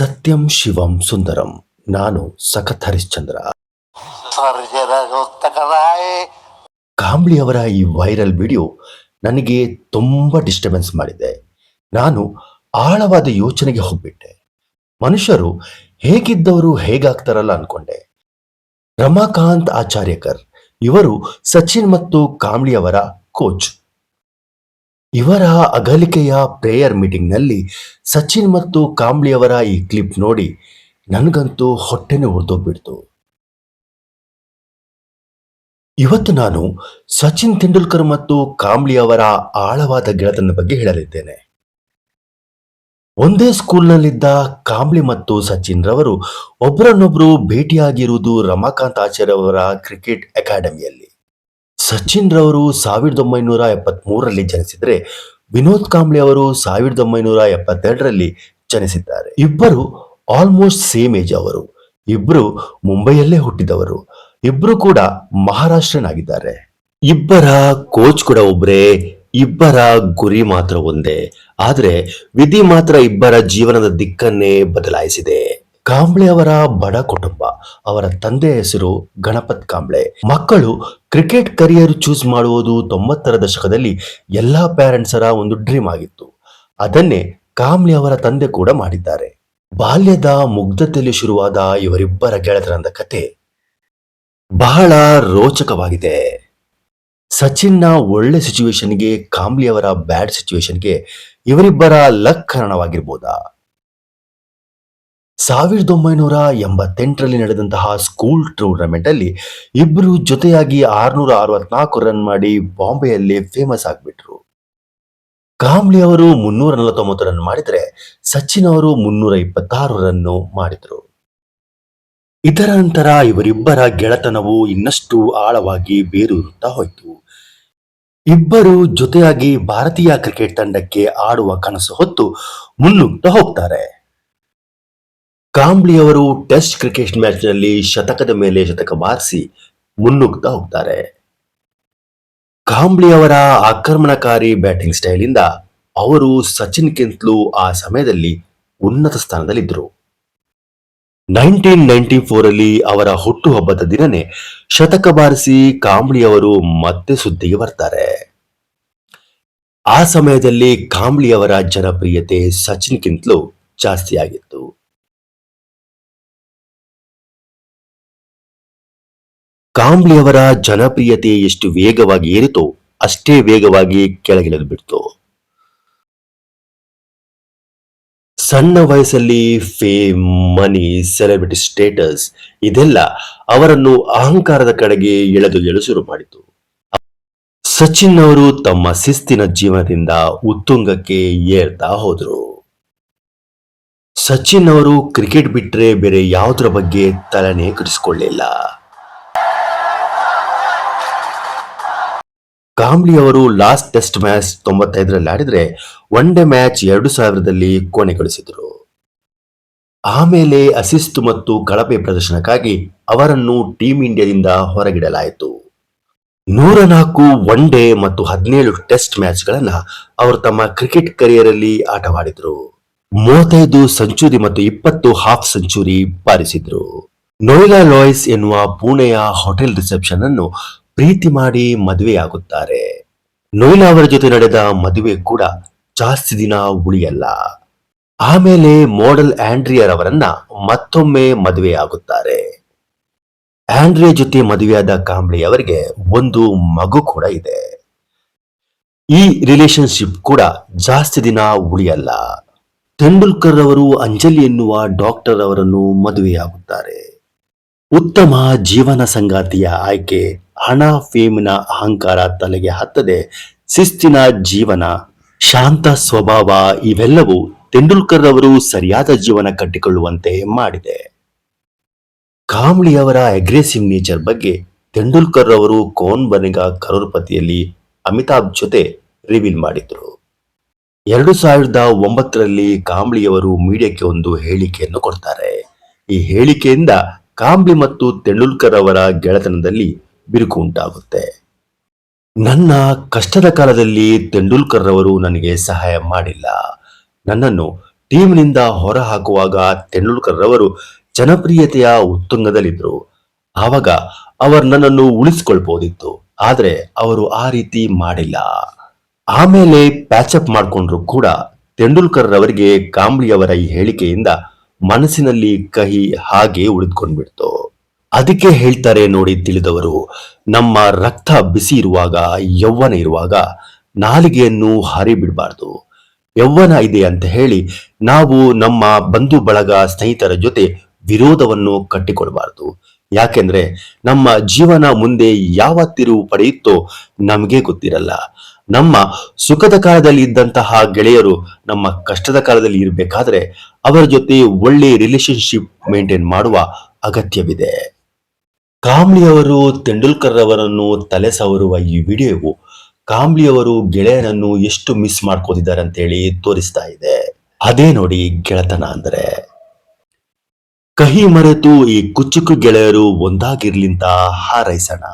ಸತ್ಯಂ ಶಿವಂ ಸುಂದರಂ. ನಾನು ಸಖತ್ ಹರಿಶ್ಚಂದ್ರ. ಕಾಂಬ್ಳಿಯವರ ಕಾಂಬ್ಳಿ ಅವರ ಈ ವೈರಲ್ ವಿಡಿಯೋ ನನಗೆ ತುಂಬ ಡಿಸ್ಟರ್ಬೆನ್ಸ್ ಮಾಡಿದೆ. ನಾನು ಆಳವಾದ ಯೋಚನೆಗೆ ಹೋಗ್ಬಿಟ್ಟೆ. ಮನುಷ್ಯರು ಹೇಗಿದ್ದವರು ಹೇಗಾಗ್ತಾರಲ್ಲ ಅನ್ಕೊಂಡೆ. ರಮಾಕಾಂತ್ ಆಚಾರ್ಯಕರ್ ಇವರು ಸಚಿನ್ ಮತ್ತು ಕಾಂಬ್ಳಿ ಅವರ ಕೋಚ್. ಇವರ ಅಗಲಿಕೆಯ ಪ್ರೇಯರ್ ಮೀಟಿಂಗ್ನಲ್ಲಿ ಸಚಿನ್ ಮತ್ತು ಕಾಂಬ್ಳಿಯವರ ಈ ಕ್ಲಿಪ್ ನೋಡಿ ನನಗಂತೂ ಹೊಟ್ಟೆನೆ ಉರಿದೋಗ್ಬಿಡ್ತು. ಇವತ್ತು ನಾನು ಸಚಿನ್ ತೆಂಡೂಲ್ಕರ್ ಮತ್ತು ಕಾಂಬ್ಳಿ ಅವರ ಆಳವಾದ ಗೆಳೆತನ ಬಗ್ಗೆ ಹೇಳಲಿದ್ದೇನೆ. ಒಂದೇ ಸ್ಕೂಲ್ನಲ್ಲಿದ್ದ ಕಾಂಬ್ಳಿ ಮತ್ತು ಸಚಿನ್ ರವರು ಒಬ್ಬರನ್ನೊಬ್ಬರು ಭೇಟಿಯಾಗಿರುವುದು ರಮಾಕಾಂತ್ ಆಚಾರ್ಯ ಅವರ ಕ್ರಿಕೆಟ್ ಅಕಾಡೆಮಿಯಲ್ಲಿ ಸಚಿನ್ ರವರು ಸಾವಿರದ ಒಂಬೈನೂರ ಎಪ್ಪತ್ಮೂರರಲ್ಲಿ ಜನಿಸಿದರೆ ವಿನೋದ್ ಕಾಂಬ್ಳಿ ಅವರು ಸಾವಿರದ ಒಂಬೈನೂರ ಎಪ್ಪತ್ತೆರಡರಲ್ಲಿ ಜನಿಸಿದ್ದಾರೆ. ಇಬ್ಬರು ಆಲ್ಮೋಸ್ಟ್ ಸೇಮ್ ಏಜ್ ಅವರು. ಇಬ್ಬರು ಮುಂಬೈಯಲ್ಲೇ ಹುಟ್ಟಿದವರು. ಇಬ್ಬರು ಕೂಡ ಮಹಾರಾಷ್ಟ್ರನಾಗಿದ್ದಾರೆ. ಇಬ್ಬರ ಕೋಚ್ ಕೂಡ ಒಬ್ಬರೇ ಇಬ್ಬರ ಗುರಿ ಮಾತ್ರ ಒಂದೇ. ಆದರೆ ವಿಧಿ ಮಾತ್ರ ಇಬ್ಬರ ಜೀವನದ ದಿಕ್ಕನ್ನೇ ಬದಲಾಯಿಸಿದೆ. ಕಾಂಬ್ಳೆ ಅವರ ಬಡ ಕುಟುಂಬ, ಅವರ ತಂದೆ ಹೆಸರು ಗಣಪತ್ ಕಾಂಬ್ಳೆ. ಮಕ್ಕಳು ಕ್ರಿಕೆಟ್ ಕರಿಯರ್ ಚೂಸ್ ಮಾಡುವುದು ತೊಂಬತ್ತರ ದಶಕದಲ್ಲಿ ಎಲ್ಲಾ ಪ್ಯಾರೆಂಟ್ಸರ ಒಂದು ಡ್ರೀಮ್ ಆಗಿತ್ತು. ಅದನ್ನೇ ಕಾಂಬ್ಳೆ ಅವರ ತಂದೆ ಕೂಡ ಮಾಡಿದ್ದಾರೆ. ಬಾಲ್ಯದ ಮುಗ್ಧತೆಯಲ್ಲಿ ಶುರುವಾದ ಇವರಿಬ್ಬರ ಗೆಳೆತನದ ಕತೆ ಬಹಳ ರೋಚಕವಾಗಿದೆ. ಸಚಿನ್ನ ಒಳ್ಳೆ ಸಿಚುವೇಶನ್ಗೆ ಕಾಂಬ್ಲಿ ಅವರ ಬ್ಯಾಡ್ ಸಿಚುವೇಶನ್ಗೆ ಇವರಿಬ್ಬರ ಲಕ್ ಕಾರಣವಾಗಿರ್ಬೋದಾ? ಸಾವಿರದ ಒಂಬೈನೂರ ಎಂಬತ್ತೆಂಟರಲ್ಲಿ ನಡೆದಂತಹ ಸ್ಕೂಲ್ ಟೂರ್ನಮೆಂಟ್ ಅಲ್ಲಿ ಇಬ್ಬರು ಜೊತೆಯಾಗಿ ಆರ್ನೂರ ಅರವತ್ನಾಲ್ಕು ರನ್ ಮಾಡಿ ಬಾಂಬೆಯಲ್ಲಿ ಫೇಮಸ್ ಆಗಿಬಿಟ್ರು. ಕಾಂಬ್ಲಿ ಅವರು ಮುನ್ನೂರ ನಲವತ್ತೊಂಬತ್ತು ರನ್ ಮಾಡಿದರೆ ಸಚಿನ್ ಅವರು ಮುನ್ನೂರ ಇಪ್ಪತ್ತಾರು ರನ್ನು ಮಾಡಿದರು. ಇದರ ನಂತರ ಇವರಿಬ್ಬರ ಗೆಳೆತನವು ಇನ್ನಷ್ಟು ಆಳವಾಗಿ ಬೇರೂರುತ್ತಾ ಹೋಯಿತು. ಇಬ್ಬರು ಜೊತೆಯಾಗಿ ಭಾರತೀಯ ಕ್ರಿಕೆಟ್ ತಂಡಕ್ಕೆ ಆಡುವ ಕನಸು ಹೊತ್ತು ಮುನ್ನುಗ್ತಾ ಹೋಗ್ತಾರೆ. ಕಾಂಬ್ಳಿ ಅವರು ಟೆಸ್ಟ್ ಕ್ರಿಕೆಟ್ ಮ್ಯಾಚ್ನಲ್ಲಿ ಶತಕದ ಮೇಲೆ ಶತಕ ಬಾರಿಸಿ ಮುನ್ನುಗ್ತಾ ಹೋಗ್ತಾರೆ. ಕಾಂಬ್ಳಿ ಅವರ ಆಕ್ರಮಣಕಾರಿ ಬ್ಯಾಟಿಂಗ್ ಸ್ಟೈಲಿಂದ ಅವರು ಸಚಿನ್ ಸಚಿನ್ಗಿಂತಲೂ ಆ ಸಮಯದಲ್ಲಿ ಉನ್ನತ ಸ್ಥಾನದಲ್ಲಿದ್ದರು. ನೈನ್ಟೀನ್ ನೈನ್ಟಿ ಫೋರ್ ಅಲ್ಲಿ ಅವರ ಹುಟ್ಟುಹಬ್ಬದ ದಿನನೇ ಶತಕ ಬಾರಿಸಿ ಕಾಂಬ್ಳಿ ಅವರು ಮತ್ತೆ ಸುದ್ದಿಗೆ ಬರ್ತಾರೆ. ಆ ಸಮಯದಲ್ಲಿ ಕಾಂಬ್ಳಿ ಅವರ ಜನಪ್ರಿಯತೆ ಸಚಿನ್ಗಿಂತಲೂ ಜಾಸ್ತಿ ಆಗಿತ್ತು ಕಾಂಬ್ಳಿ ಅವರ ಜನಪ್ರಿಯತೆ ಎಷ್ಟು ವೇಗವಾಗಿ ಏರಿತೋ ಅಷ್ಟೇ ವೇಗವಾಗಿ ಕೆಳಗಿಳಿದು ಬಿಡ್ತು. ಸಣ್ಣ ವಯಸ್ಸಲ್ಲಿ ಫೇಮ್ ಮನಿ, ಸೆಲೆಬ್ರಿಟಿ ಸ್ಟೇಟಸ್ ಇದೆಲ್ಲ ಅವರನ್ನು ಅಹಂಕಾರದ ಕಡೆಗೆ ಎಳೆದು ಎಳು ಶುರು ಮಾಡಿತು. ಸಚಿನ್ ಅವರು ತಮ್ಮ ಶಿಸ್ತಿನ ಜೀವನದಿಂದ ಉತ್ತುಂಗಕ್ಕೆ ಏರ್ತಾ ಹೋದರು. ಸಚಿನ್ ಅವರು ಕ್ರಿಕೆಟ್ ಬಿಟ್ರೆ ಬೇರೆ ಯಾವುದರ ಬಗ್ಗೆ ತಲೆನೇ ಕೆಡಿಸಿಕೊಳ್ಳಿಲ್ಲ. ಕಾಂಬ್ಳಿ ಅವರು ಲಾಸ್ಟ್ ಟೆಸ್ಟ್ ಮ್ಯಾಚ್ ತೊಂಬತ್ತೈದರಲ್ಲಿ ಆಡಿದ್ರೆ ಒನ್ ಡೇ ಮ್ಯಾಚ್ ಎರಡು ಸಾವಿರದಲ್ಲಿ ಕೊನೆಗೊಳಿಸಿದರು ಆಮೇಲೆ ಅಸಿಸ್ತು ಮತ್ತು ಕಳಪೆ ಪ್ರದರ್ಶನಕ್ಕಾಗಿ ಅವರನ್ನು ಟೀಂ ಇಂಡಿಯಾದಿಂದ ಹೊರಗಿಡಲಾಯಿತು. ನೂರ ನಾಲ್ಕು ಒನ್ ಡೇ ಮತ್ತು ಹದಿನೇಳು ಟೆಸ್ಟ್ ಮ್ಯಾಚ್ಗಳನ್ನು ಅವರು ತಮ್ಮ ಕ್ರಿಕೆಟ್ ಕರಿಯರಲ್ಲಿ ಆಟವಾಡಿದ್ರು. ಮೂವತ್ತೈದು ಸೆಂಚುರಿ ಮತ್ತು ಇಪ್ಪತ್ತು ಹಾಫ್ ಸೆಂಚುರಿ ಬಾರಿಸಿದ್ರು. ನೋಯ್ಲಾ ಲಾಯ್ಸ್ ಎನ್ನುವ ಪುಣೆಯ ಹೋಟೆಲ್ ರಿಸೆಪ್ಷನ್ ಅನ್ನು ಪ್ರೀತಿ ಮಾಡಿ ಮದುವೆಯಾಗುತ್ತಾರೆ. ನೋಯ್ಲಾ ಅವರ ಜೊತೆ ನಡೆದ ಮದುವೆ ಕೂಡ ಜಾಸ್ತಿ ದಿನ ಉಳಿಯಲ್ಲ. ಆಮೇಲೆ ಮಾಡೆಲ್ ಆಂಡ್ರಿಯರ್ ಅವರನ್ನ ಮತ್ತೊಮ್ಮೆ ಮದುವೆಯಾಗುತ್ತಾರೆ. ಆಂಡ್ರಿಯ ಜೊತೆ ಮದುವೆಯಾದ ಕಾಂಬ್ಳಿ ಅವರಿಗೆ ಒಂದು ಮಗು ಕೂಡ ಇದೆ. ಈ ರಿಲೇಶನ್ಶಿಪ್ ಕೂಡ ಜಾಸ್ತಿ ದಿನ ಉಳಿಯಲ್ಲ. ತೆಂಡೂಲ್ಕರ್ ಅವರು ಅಂಜಲಿ ಎನ್ನುವ ಡಾಕ್ಟರ್ ಅವರನ್ನು ಮದುವೆಯಾಗುತ್ತಾರೆ. ಉತ್ತಮ ಜೀವನ ಸಂಗಾತಿಯ ಆಯ್ಕೆ ಹಣ, ಫೇಮ್ನ ಅಹಂಕಾರ ತಲೆಗೆ ಹತ್ತದೆ. ಶಿಸ್ತಿನ ಜೀವನ, ಶಾಂತ ಸ್ವಭಾವ ಇವೆಲ್ಲವೂ ತೆಂಡೂಲ್ಕರ್ ಅವರು ಸರಿಯಾದ ಜೀವನ ಕಟ್ಟಿಕೊಳ್ಳುವಂತೆ ಮಾಡಿದೆ. ಕಾಂಬ್ಳಿಯವರ ಅಗ್ರೆಸಿವ್ ನೇಚರ್ ಬಗ್ಗೆ ತೆಂಡೂಲ್ಕರ್ ಅವರು ಕೋನ್ ಬನಿಗ ಕರೋರ್ಪತಿಯಲ್ಲಿ ಅಮಿತಾಬ್ ಜೊತೆ ರಿವೀಲ್ ಮಾಡಿದ್ರು. ಎರಡು ಸಾವಿರದ ಒಂಬತ್ತರಲ್ಲಿ ಕಾಂಬ್ಳಿಯವರು ಮೀಡಿಯಾಕ್ಕೆ ಒಂದು ಹೇಳಿಕೆಯನ್ನು ಕೊಡ್ತಾರೆ. ಈ ಹೇಳಿಕೆಯಿಂದ ಕಾಂಬ್ಳಿ ಮತ್ತು ತೆಂಡೂಲ್ಕರ್ ಅವರ ಗೆಳೆತನದಲ್ಲಿ ಬಿರುಕು ಉಂಟಾಗುತ್ತೆ. ನನ್ನ ಕಷ್ಟದ ಕಾಲದಲ್ಲಿ ತೆಂಡೂಲ್ಕರ್ ಅವರು ನನಗೆ ಸಹಾಯ ಮಾಡಿಲ್ಲ. ನನ್ನನ್ನು ಟೀಮ್ನಿಂದ ಹೊರ ಹಾಕುವಾಗ ತೆಂಡೂಲ್ಕರ್ ಅವರು ಜನಪ್ರಿಯತೆಯ ಉತ್ತುಂಗದಲ್ಲಿದ್ದರು. ಆವಾಗ ಅವರು ನನ್ನನ್ನು ಉಳಿಸ್ಕೊಳ್ಬೋದಿತ್ತು, ಆದರೆ ಅವರು ಆ ರೀತಿ ಮಾಡಿಲ್ಲ. ಆಮೇಲೆ ಪ್ಯಾಚಪ್ ಮಾಡಿಕೊಂಡ್ರು ಕೂಡ ತೆಂಡೂಲ್ಕರ್ ರವರಿಗೆ ಕಾಂಬ್ಳಿಯವರ ಈ ಹೇಳಿಕೆಯಿಂದ ಮನಸ್ಸಿನಲ್ಲಿ ಕಹಿ ಹಾಗೆ ಉಳಿದುಕೊಂಡ್ಬಿಡ್ತು. ಅದಕ್ಕೆ ಹೇಳ್ತಾರೆ ನೋಡಿ ತಿಳಿದವರು, ನಮ್ಮ ರಕ್ತ ಬಿಸಿ ಇರುವಾಗ ಯೌವನ ಇರುವಾಗ ನಾಲಿಗೆಯನ್ನು ಹರಿಬಿಡಬಾರ್ದು. ಯೌವನ ಇದೆ ಅಂತ ಹೇಳಿ ನಾವು ನಮ್ಮ ಬಂಧು ಬಳಗ ಸ್ನೇಹಿತರ ಜೊತೆ ವಿರೋಧವನ್ನು ಕಟ್ಟಿಕೊಡಬಾರದು ಯಾಕೆಂದ್ರೆ ನಮ್ಮ ಜೀವನ ಮುಂದೆ ಯಾವ ತಿರುವು ಪಡೆಯುತ್ತೋ ನಮಗೆ ಗೊತ್ತಿರಲ್ಲ. ನಮ್ಮ ಸುಖದ ಕಾಲದಲ್ಲಿ ಇದ್ದಂತಹ ಗೆಳೆಯರು ನಮ್ಮ ಕಷ್ಟದ ಕಾಲದಲ್ಲಿ ಇರಬೇಕಾದ್ರೆ ಅವರ ಜೊತೆ ಒಳ್ಳೆ ರಿಲೇಶನ್ಶಿಪ್ ಮೇಂಟೈನ್ ಮಾಡುವ ಅಗತ್ಯವಿದೆ. ಕಾಂಬ್ಳಿಯವರು ತೆಂಡೂಲ್ಕರ್ ಅವರನ್ನು ತಲೆ ಸವರುವ ಈ ವಿಡಿಯೋವು ಕಾಂಬ್ಳಿಯವರು ಗೆಳೆಯರನ್ನು ಎಷ್ಟು ಮಿಸ್ ಮಾಡ್ಕೋತಿದ್ದಾರೆ ಅಂತೇಳಿ ತೋರಿಸ್ತಾ ಇದೆ. ಅದೇ ನೋಡಿ ಗೆಳೆತನ ಅಂದ್ರೆ. ಕಹಿ ಮರೆತು ಈ ಕುಚ್ಚುಕು ಗೆಳೆಯರು ಒಂದಾಗಿರ್ಲಿಂತ ಹಾರೈಸೋಣ.